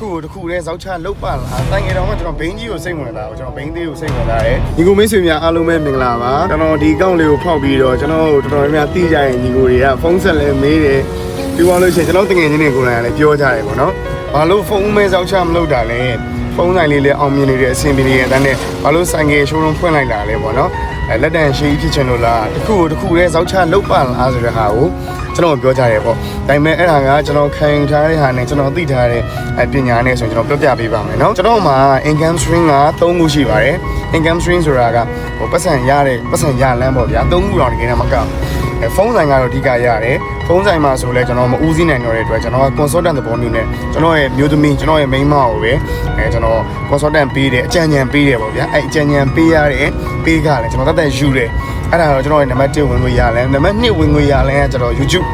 ခုတခုတည်းဇောက်ချလုတ်ပါလားတိုင်ငယ်တော်ကကျွန်တော်ဘိန်းကြီးကိုစိတ်ဝင်တာကိုကျွန်တော်ဘိန်းသေးကိုစိတ်ဝင်တာတယ်ညီကိုမင်းဆွေများအားလုံးပဲမင်္ဂလာပါကျွန်တော်ဒီအကောင့်လေးကိုဖောက်ပြီးတော့ကျွန်တော်တို့တော်တော်များများသိကြရင်ညီကိုတွေကဖုန်းဆက်လဲမေးတယ်ပြီးသွားလို့ရှိရင်ကျွန်တော်တငယ်ချင်းတွေကိုလည်းလည်းပြောကြတယ်ပေါ့နော်ဘာလို့ဖုန်းမဲဇောက်ချမလုပ်တာလဲဖုန်းဆိုင်လေးလည်းအောင်မြင်နေတဲ့အဆင်ပြေနေတဲ့အတိုင်းနဲ့ဘာလို့ဆိုင်ငယ်ရှိုးလုံးဖွင့်လိုက်တာလဲပေါ့နော်အဲလက်တန်ရှိဖြစ်ချင်လို့လားတခုတခုတည်းဇောက်ချလုတ်ပါလားဆိုတဲ့ဟာကို ကျွန်တော်ပြောကြရဲပေါ့ဒါပေမဲ့အဲ့ဒါကကျွန်တော်ခံယူထားတဲ့ဟာနဲ့ကျွန်တော်သိထားတဲ့ပညာနဲ့ဆိုရင်ကျွန်တော်ပြောပြပေးပါမယ်เนาะကျွန်တော်မှာ income stream က3ခုရှိပါတယ် income stream ဆိုတာကဟိုပတ်စံရတဲ့ပတ်စံရလမ်းပေါ့ဗျာ3ခုတော့တကယ်တော့မကောက်အဲ ဖုန်းဆိုင်ကတော့အဓိကရတယ်ဖုန်းဆိုင်မှာဆိုလဲကျွန်တော်မဦးစီးနိုင်တော့တဲ့အတွက်ကျွန်တော်က consultant သဘောမျိုးနဲ့ကျွန်တော်ရဲ့မျိုးသမီးကျွန်တော်ရဲ့ main မကိုပဲအဲကျွန်တော် consultant ပေးတယ်အကြံဉာဏ်ပေးတယ်ပေါ့ဗျာအဲအကြံဉာဏ်ပေးရတဲ့ပေးကလည်းကျွန်တော်တတ်တဲ့ယူတယ်အဲ့ဒါတော့ကျွန်တော်ရဲ့နံပါတ်1ဝင်ငွေရလဲနံပါတ်2ဝင်ငွေရလဲကကျွန်တော် YouTube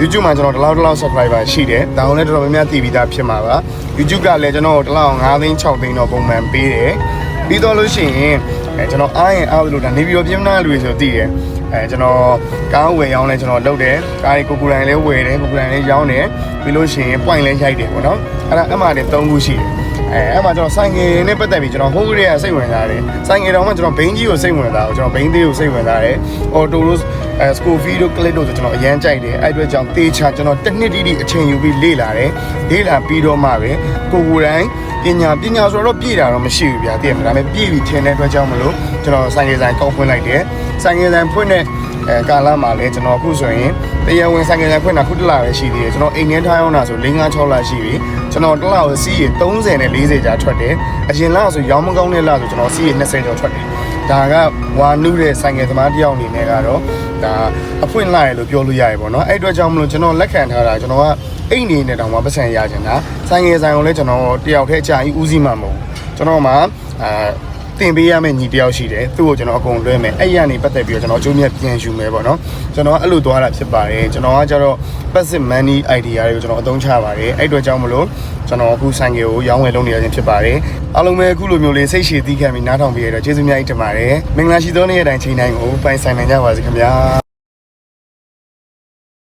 YouTube မှာကျွန်တော်တစ်လောက်တစ်လောက် subscriber ရှိတယ်။ဒါအောင်လည်းတော်တော်များများတည်ပြီးသားဖြစ်မှာပါ။ YouTube ကလည်းကျွန်တော်တစ်လောက်9သိန်း6သိန်းတော့ပုံမှန်ပေးတယ်။ပြီးတော့လို့ရှိရင်အဲကျွန်တော်အားရင်အားလို့ဒါနေပြီးတော့ပြင်းနာလူတွေဆိုတည်တယ်။ အဲကျွန်တော်ကားဝယ်ရောင်းလဲကျွန်တော်လုပ်တယ်။ကားတွေကိုကိုယ်တိုင်လည်းဝယ်တယ်ကိုယ်တိုင်လည်းရောင်းတယ်။ပြီးလို့ရှိရင် point လည်းရိုက်တယ်ပေါ့နော်။အဲ့ဒါအမှတည်း3ခုရှိတယ်။အဲအဲ့မှာကျွန်တော်ဆိုင်ငယ်နဲ့ပတ်သက်ပြီးကျွန်တော်ဟိုးကလေးကစိတ်ဝင်စားတယ်။ဆိုင်ငယ်တော့မှကျွန်တော်ဘိန်းကြီးကိုစိတ်ဝင်စားတယ်။ကျွန်တော်ဘိန်းသေးကိုစိတ်ဝင်စားတယ်။အော်တိုလို့ အဲစကိုဖီတို့ကလစ်တို့ဆိုကျွန်တော်အရန်ကြိုက်တယ်အဲ့အတွက်ကြောင့်တေချာကျွန်တော်တစ်နှစ်တိတိအချိန်ယူပြီးလေ့လာတယ်လေ့လာပြီးတော့မှပဲကိုကိုယ်တိုင်ပညာပညာဆိုတော့ပြည့်တာတော့မရှိဘူးဗျာတည်ရမလားဒါပေမဲ့ပြည့်ပြီးထင်တဲ့အတွက်ကြောင့်မလို့ကျွန်တော်ဆိုင်ငယ်ဆိုင်ကောက်ဖွင့်လိုက်တယ်ဆိုင်ငယ်ဆိုင်ဖွင့်တဲ့အဲကာလမှာလည်းကျွန်တော်အခုဆိုရင်တရားဝင်ဆိုင်ငယ်ဆိုင်ဖွင့်တာခုတစ်လပဲရှိသေးတယ်ကျွန်တော်အိမ်ထဲထားရောက်တာဆို၄၅6လရှိပြီကျွန်တော်တစ်လကိုစီးရ30နဲ့40ကြာထွက်တယ်အရင်လဆိုရောင်းမကောင်းတဲ့လဆိုကျွန်တော်စီးရ20ကျော်ထွက်တယ် ဒါကဝါနုတဲ့ဆိုင်ငယ်သမားတယောက်အနေနဲ့ကတော့ဒါအဖွင့်လာရလို့ပြောလို့ရတယ်ပေါ့နော်အဲ့အတွက်ကြောင့်မလို့ကျွန်တော်လက်ခံထားတာကျွန်တော်ကအိမ်နေနဲ့တောင်မှပတ်စံရချင်တာဆိုင်ငယ်ဆိုင်ကိုလည်းကျွန်တော်တယောက်တည်းအကြာကြီးဦးစီးမှာမဟုတ်ဘူးကျွန်တော်မှအာ တင်ပေးရမယ့်ညီတယောက်ရှိတယ်သူ့ကိုကျွန်တော်အကုန်လွှဲမယ်အဲ့ရနေပတ်သက်ပြီးတော့ကျွန်တော်အကျိုးမြတ်ပြန်ယူမယ်ပေါ့နော်ကျွန်တော်အဲ့လိုသွားတာဖြစ်ပါတယ်ကျွန်တော်ကကျတော့ passive money idea တွေကိုကျွန်တော်အသုံးချပါတယ်အဲ့အတွက်ကြောင့်မလို့ကျွန်တော်အခုဆိုင်ငယ်ကိုရောင်းဝယ်လုပ်နေရခြင်းဖြစ်ပါတယ်အားလုံးပဲအခုလိုမျိုးလေးစိတ်ရှည်သီးခံပြီးနားထောင်ပေးရတော့ကျေးဇူးများကြီးတင်ပါတယ်မင်္ဂလာရှိသောနေ့ရက်တိုင်းချိန်တိုင်းကိုပိုင်ဆိုင်နိုင်ကြပါစေခင်ဗျာ